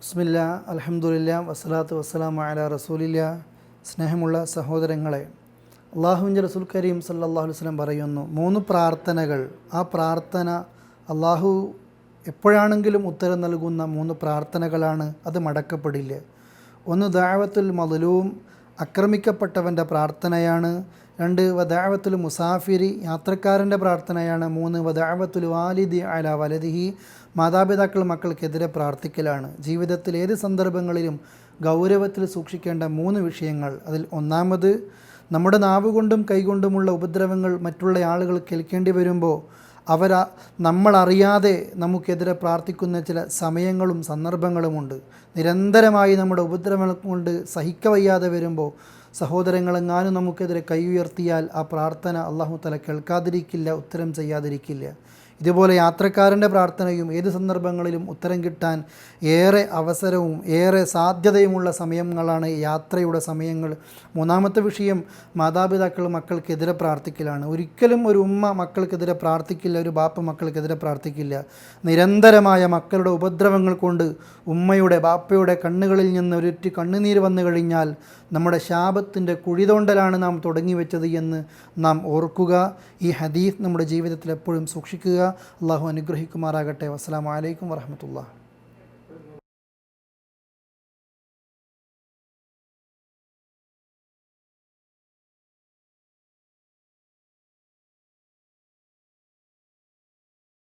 ബിസ്മില്ല അലഹമുല്ല വസ്സലാത്തു വസ്സലാമു അല റസൂലില്ല. സ്നേഹമുള്ള സഹോദരങ്ങളെ അള്ളാഹുവിന്റെ റസൂൽ കരീം സല്ലാഹു വസ്ലം പറയുന്നു മൂന്ന് പ്രാർത്ഥനകൾ ആ പ്രാർത്ഥന അള്ളാഹു എപ്പോഴാണെങ്കിലും ഉത്തരം നൽകുന്ന മൂന്ന് പ്രാർത്ഥനകളാണ് അത് മടക്കപ്പെടില്ല. ഒന്ന് ദാവത്തുൽ മദലൂം ആക്രമിക്കപ്പെട്ടവന്റെ പ്രാർത്ഥനയാണ്. രണ്ട് വദാവത്തുൽ മുസാഫിരി യാത്രക്കാരന്റെ പ്രാർത്ഥനയാണ്. മൂന്ന് വദാവത്തുൽ വാലിദി അല വലദിഹി മാതാപിതാക്കൾ മക്കൾക്കെതിരെ പ്രാർത്ഥിക്കലാണ്. ജീവിതത്തിൽ ഏത് സന്ദർഭങ്ങളിലും ഗൗരവത്തിൽ സൂക്ഷിക്കേണ്ട മൂന്ന് വിഷയങ്ങൾ. അതിൽ ഒന്നാമത് നമ്മുടെ നാവുകൊണ്ടും കൈകൊണ്ടുമുള്ള ഉപദ്രവങ്ങൾ മറ്റുള്ള ആളുകൾ കേൾക്കേണ്ടി വരുമ്പോൾ അവർ നമ്മളറിയാതെ നമുക്കെതിരെ പ്രാർത്ഥിക്കുന്ന ചില സമയങ്ങളും സന്ദർഭങ്ങളുമുണ്ട്. നിരന്തരമായി നമ്മുടെ ഉപദ്രവങ്ങൾ കൊണ്ട് സഹിക്കവയ്യാതെ വരുമ്പോൾ സഹോദരങ്ങളെങ്ങാനും നമുക്കെതിരെ കൈ ഉയർത്തിയാൽ ആ പ്രാർത്ഥന അള്ളാഹു തല കേൾക്കാതിരിക്കില്ല ഉത്തരം ചെയ്യാതിരിക്കില്ല. ഇതുപോലെ യാത്രക്കാരന്റെ പ്രാർത്ഥനയും ഏത് സന്ദർഭങ്ങളിലും ഉത്തരം കിട്ടാൻ ഏറെ അവസരവും ഏറെ സാധ്യതയുമുള്ള സമയങ്ങളാണ് യാത്രയുടെ സമയങ്ങൾ. മൂന്നാമത്തെ വിഷയം മാതാപിതാക്കൾ മക്കൾക്കെതിരെ പ്രാർത്ഥിക്കലാണ്. ഒരിക്കലും ഒരു ഉമ്മ മക്കൾക്കെതിരെ പ്രാർത്ഥിക്കില്ല ഒരു ബാപ്പ മക്കൾക്കെതിരെ പ്രാർത്ഥിക്കില്ല. നിരന്തരമായ മക്കളുടെ ഉപദ്രവങ്ങൾ കൊണ്ട് ഉമ്മയുടെ ബാപ്പയുടെ കണ്ണുകളിൽ നിന്ന് ഒരിറ്റ് കണ്ണുനീര് വന്നു കഴിഞ്ഞാൽ നമ്മുടെ ശാപത്തിന്റെ കുഴിതോണ്ടലാണ് നാം തുടങ്ങി വെച്ചത് എന്ന് നാം ഓർക്കുക. ഈ ഹദീസ് നമ്മുടെ ജീവിതത്തിൽ എപ്പോഴും സൂക്ഷിക്കുക. അള്ളാഹു അനുഗ്രഹിക്കുമാറാകട്ടെ. വസ്സലാമലൈക്കും വറഹമത്തുള്ള